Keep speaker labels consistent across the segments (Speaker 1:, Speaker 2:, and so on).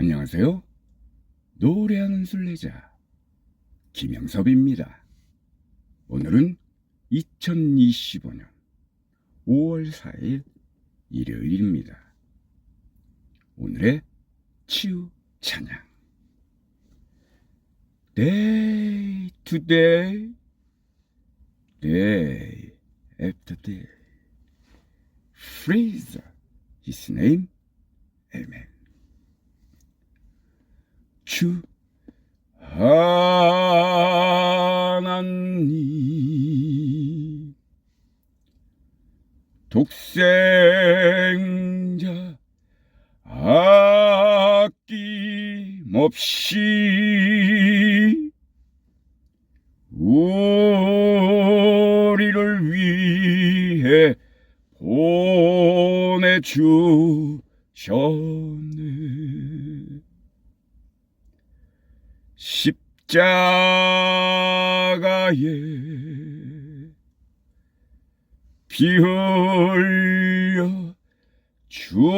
Speaker 1: 안녕하세요. 노래하는 순례자 김영섭입니다. 오늘은 2025년 5월 4일 일요일입니다. 오늘의 치유 찬양 Day to day, day after day, praise His name, Amen. 주 하나님. 독생자 아낌없이 우리를 위해 보내주셨네 십자가에 피 흘려 죽으신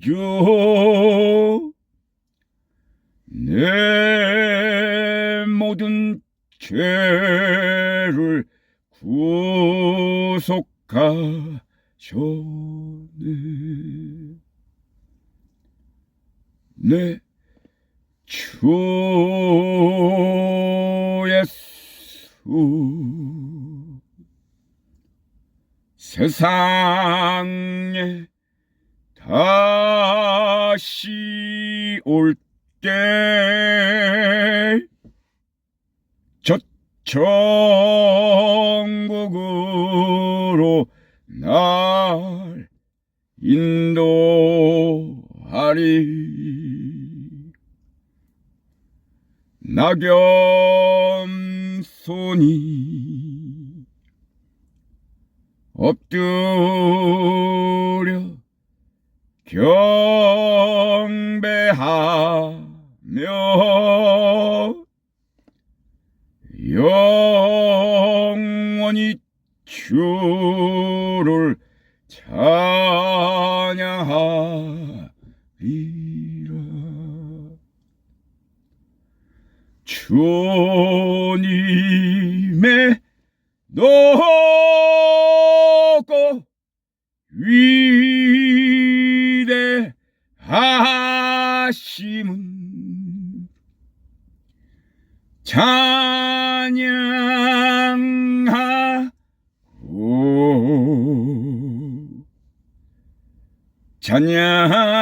Speaker 1: 주 내 모든 죄를 구속하셨네. 내 주 예수 세상에 다시 올 때 저 천국으로 날 인도하리 낙염손이 엎드려 경배하며 영원히 주를 찬양하 주님의 높고 위대하심은 찬양하고 찬양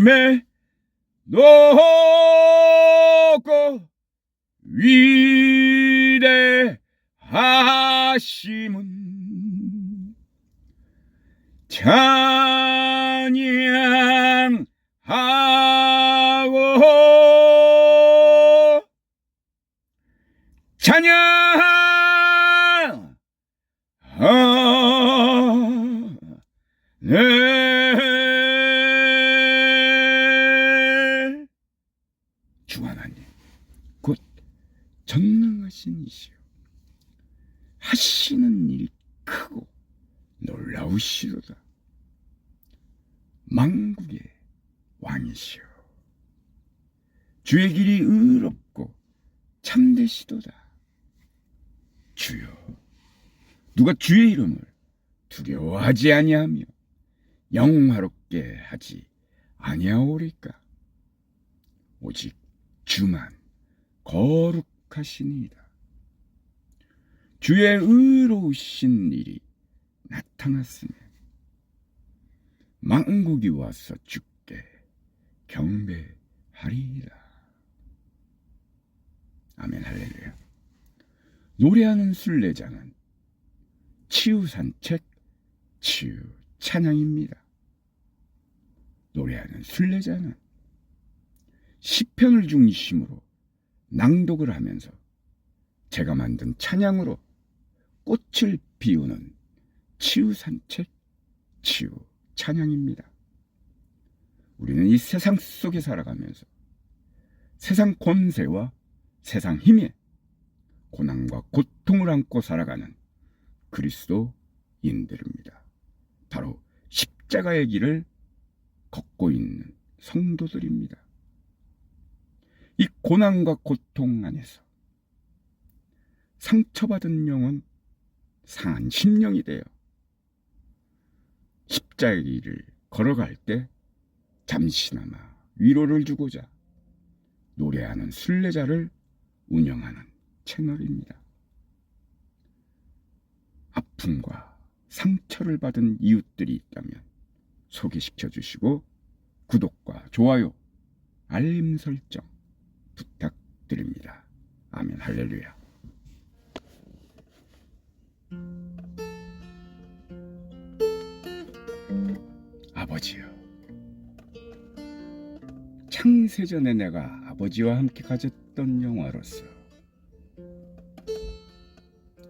Speaker 1: 주님의 높고 위대하심은 찬 전능하신 이시여 하시는 일이 크고 놀라우시로다. 망국의 왕이시여 주의 길이 의롭고 참되시도다. 주여 누가 주의 이름을 두려워하지 아니하며 영화롭게 하지 아니하오리까? 오직 주만 거룩 하시니이다. 주의 의로우신 일이 나타났으니 망국이 와서 죽게 경배하리이다 아멘 할렐루야. 노래하는 순례자는 치유 산책, 치유 찬양입니다. 노래하는 순례자는 시편을 중심으로 낭독을 하면서 제가 만든 찬양으로 꽃을 피우는 치유 산책, 치유 찬양입니다. 우리는 이 세상 속에 살아가면서 세상 권세와 세상 힘에 고난과 고통을 안고 살아가는 그리스도인들입니다. 바로 십자가의 길을 걷고 있는 성도들입니다. 이 고난과 고통 안에서 상처받은 영은 상한 심령이 되어 길을 걸어갈 때 잠시나마 위로를 주고자 노래하는 순례자를 운영하는 채널입니다. 아픔과 상처를 받은 이웃들이 있다면 소개시켜 주시고 구독과 좋아요, 알림 설정 부탁드립니다. 아멘 할렐루야. 아버지요. 창세전에 내가 아버지와 함께 가졌던 영화로서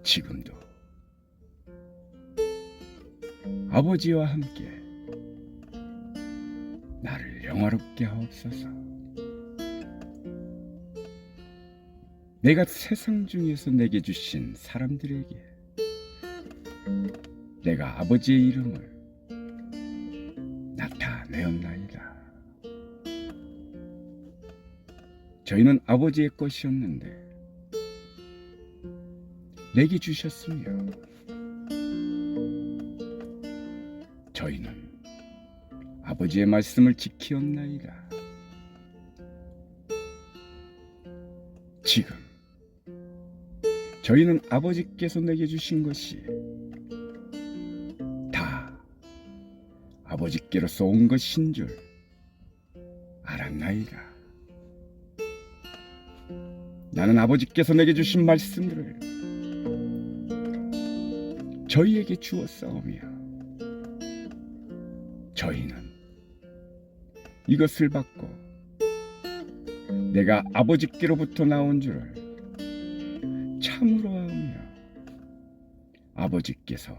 Speaker 1: 지금도 아버지와 함께 나를 영화롭게 하옵소서. 내가 세상 중에서 내게 주신 사람들에게 내가 아버지의 이름을 나타내었나이다. 저희는 아버지의 것이었는데 내게 주셨으며 저희는 아버지의 말씀을 지키었나이다. 저희는 아버지께서 내게 주신 것이 다 아버지께로서 온 것인 줄 알았나이다. 나는 아버지께서 내게 주신 말씀들을 저희에게 주었사오며 저희는 이것을 받고 내가 아버지께로부터 나온 줄을 참으로 하며 아버지께서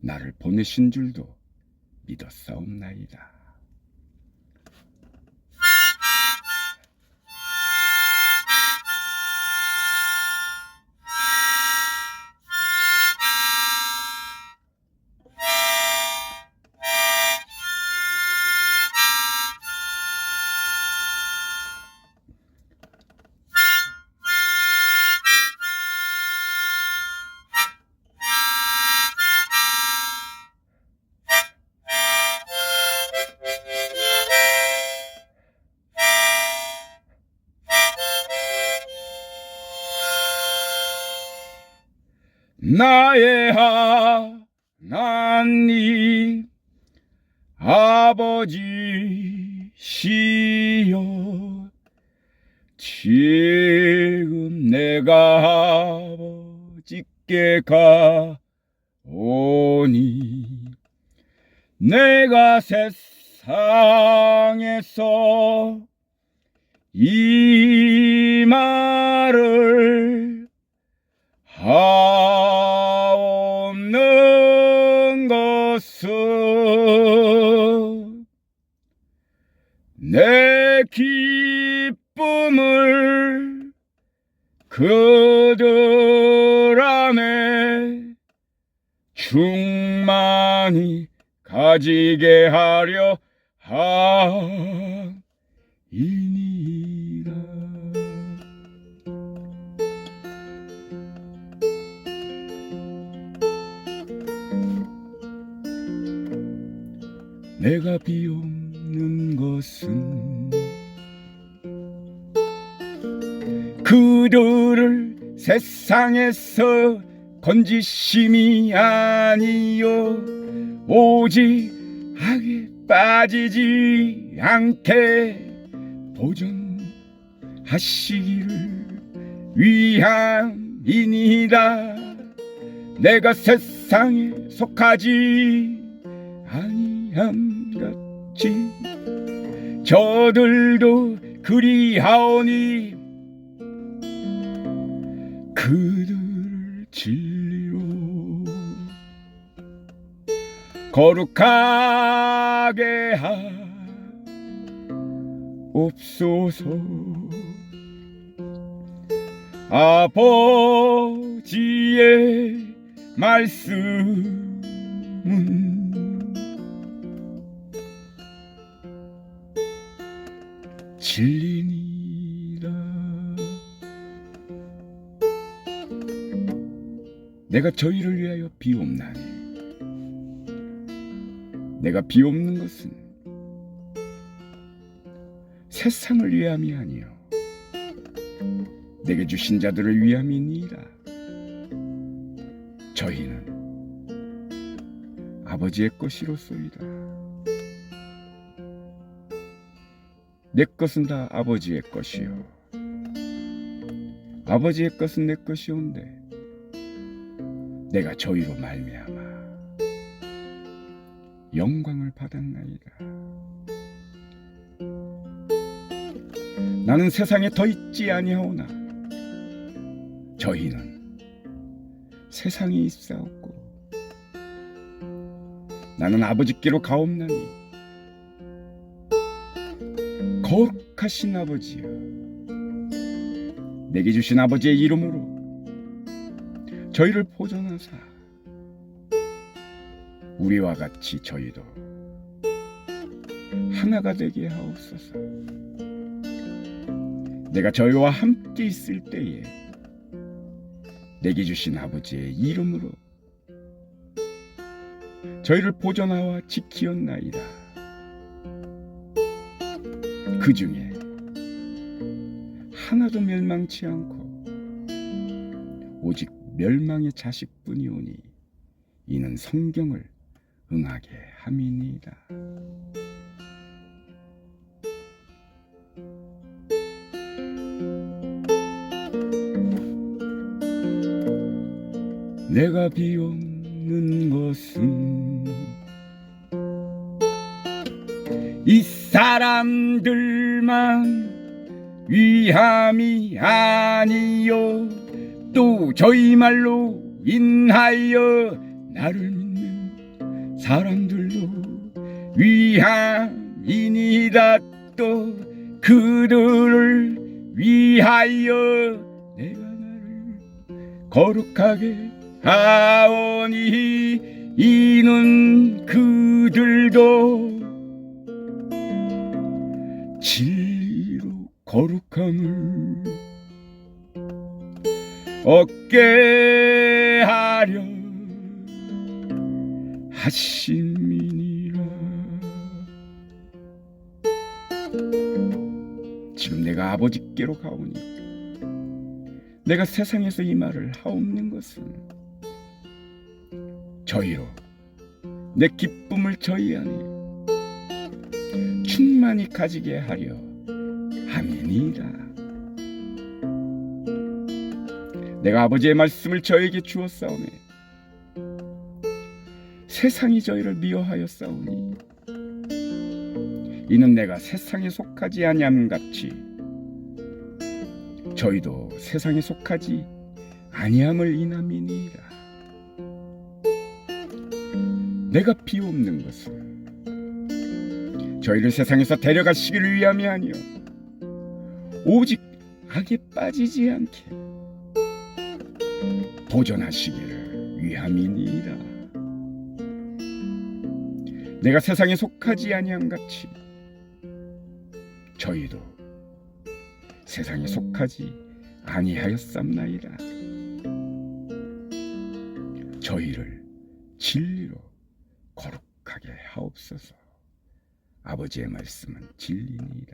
Speaker 1: 나를 보내신 줄도 믿었사옵나이다. 나의 하나님 아버지시여. 지금 내가 아버지께 가오니 내가 세상에서 이 말을 그들 안에 충만히 가지게 하려 하이니라. 내가 비옵는 것은 그들을 세상에서 건지심이 아니요. 오직 악에 빠지지 않게 보존하시기를 위함이니라 내가 세상에 속하지 아니함 같이 저들도 그리하오니 그들을 진리로 거룩하게 하옵소서. 아버지의 말씀은 진리 내가 저희를 위하여 비옵나니. 내가 비옵는 것은 세상을 위함이 아니요. 내게 주신 자들을 위함이니라. 저희는 아버지의 것이로소이다. 내 것은 다 아버지의 것이요. 아버지의 것은 내 것이온데 내가 저희로 말미암아 영광을 받았나이다. 나는 세상에 더 있지 아니하오나 저희는 세상에 있사옵고 나는 아버지께로 가옵나니 거룩하신 아버지여 내게 주신 아버지의 이름으로 저희를 보존하사 우리와 같이 저희도 하나가 되게 하옵소서. 내가 저희와 함께 있을 때에 내게 주신 아버지의 이름으로 저희를 보존하와 지키었나이다. 그 중에 하나도 멸망치 않고 멸망의 자식뿐이오니 이는 성경을 응하게 함이니이다. 내가 비옵는 것은 이 사람들만 위함이 아니요 또 저희 말로 인하여 나를 믿는 사람들도 위함이니라 또 그들을 위하여 내가 나를 거룩하게 하오니 이는 얻게 하려 하심이니라. 지금 내가 아버지께로 가오니 내가 세상에서 이 말을 하옵는 것은 저희로 내 기쁨을 저희 안에 충만히 가지게 하려 함이니라 내가 아버지의 말씀을 저에게 주었사오매 세상이 저희를 미워하여 싸우니 이는 내가 세상에 속하지 아니함 같이 저희도 세상에 속하지 아니함을 인함이니라. 내가 비옵는 것은 저희를 세상에서 데려가시기를 위함이 아니요 오직 악에 빠지지 않게 보존하시기를 위함이니라. 내가 세상에 속하지 아니함 같이 저희도 세상에 속하지 아니하였삼나이다 저희를 진리로 거룩하게 하옵소서. 아버지의 말씀은 진리니이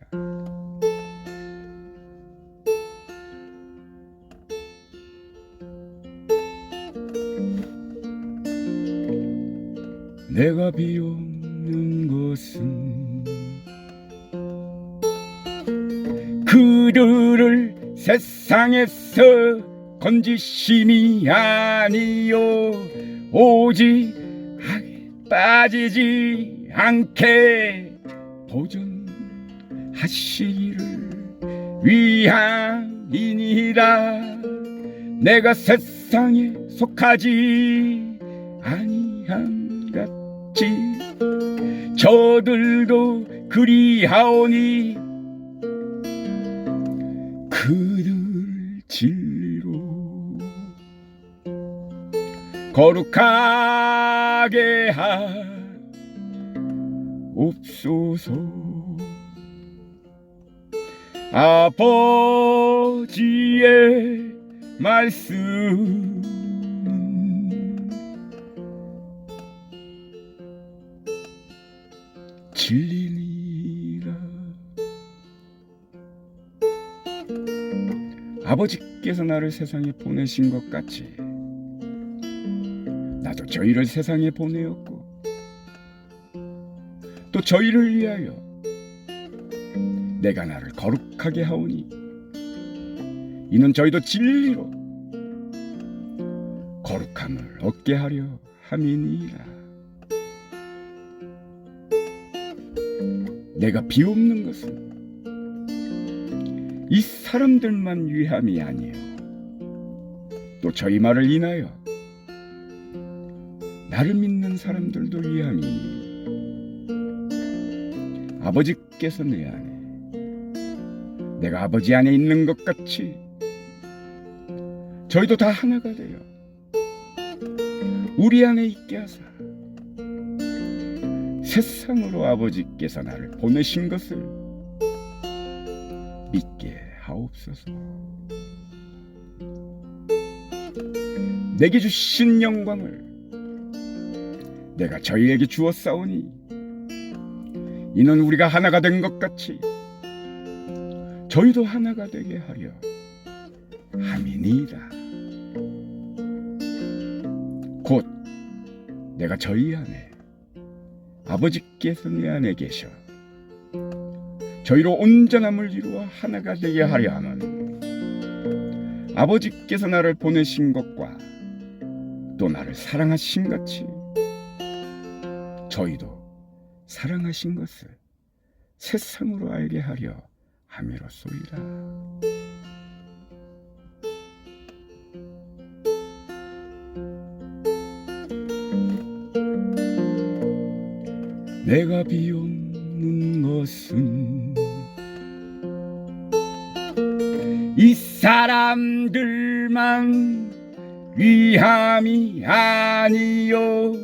Speaker 1: 내가 비옵는 것은 그들을 세상에서 건지심이 아니요 오직 빠지지 않게 보존하시기를 위함이니라. 내가 세상에 속하지 아니함 같이 저들도 그리하오니 그들 진리로 거룩하게 하옵소서. 아버지의 말씀. 아버지께서 나를 세상에 보내신 것 같이 나도 저희를 세상에 보내었고 또 저희를 위하여 내가 나를 거룩하게 하오니 이는 저희도 진리로 거룩함을 얻게 하려 함이니라. 내가 비옵는 것은 이 사람들만 위함이 아니요. 또 저희 말을 인하여 나를 믿는 사람들도 위함이니 아버지께서 내 안에 내가 아버지 안에 있는 것 같이 저희도 다 하나가 되어 우리 안에 있게 하사 세상으로 아버지께서 나를 보내신 것을 믿게 하옵소서. 내게 주신 영광을 내가 저희에게 주었사오니 이는 우리가 하나가 된 것 같이 저희도 하나가 되게 하려 함이니이다. 곧 내가 저희 안에 아버지께서 내 안에 계셔 저희로 온전함을 이루어 하나가 되게 하려 함은 아버지께서 나를 보내신 것과 또 나를 사랑하신 같이 저희도 사랑하신 것을 세상으로 알게 하려 함이로소이다. 내가 비웃는 것은 사람들만 위함이 아니요.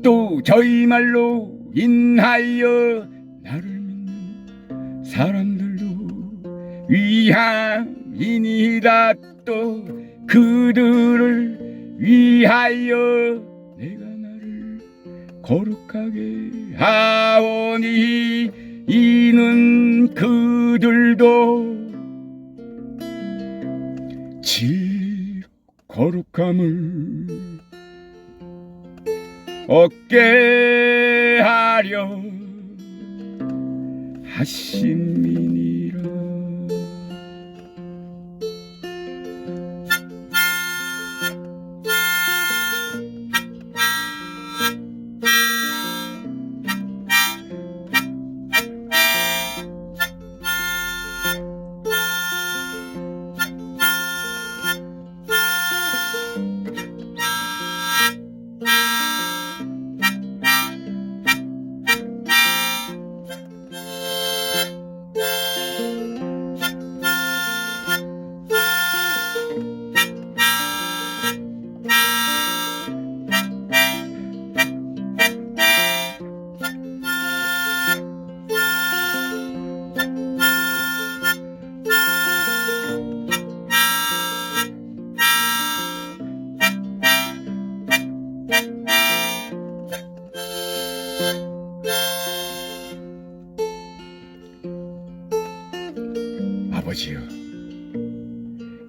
Speaker 1: 또 저희 말로 인하여 나를 믿는 사람들도 위함이니라 또 그들을 위하여 내가 나를 거룩하게 하오니 이는 그들도 거룩함을. 얻게 하려 하심이니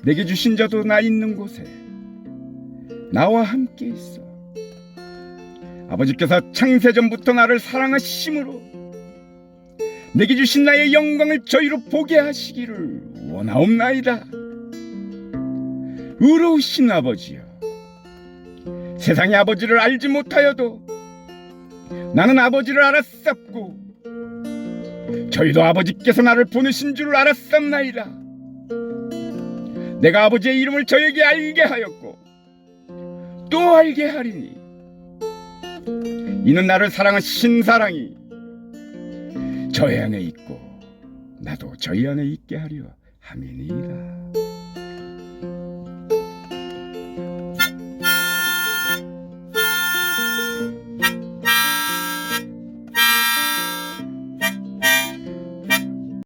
Speaker 1: 내게 주신 자도 나 있는 곳에 나와 함께 있어 아버지께서 창세 전부터 나를 사랑하심으로 내게 주신 나의 영광을 저희로 보게 하시기를 원하옵나이다 의로우신 아버지여 세상의 아버지를 알지 못하여도 나는 아버지를 알았었고 저희도 아버지께서 나를 보내신 줄 알았었나이다. 내가 아버지의 이름을 저에게 알게 하였고 또 알게 하리니 이는 나를 사랑하신 사랑이 저희 안에 있고 나도 저희 안에 있게 하려 함이니이다.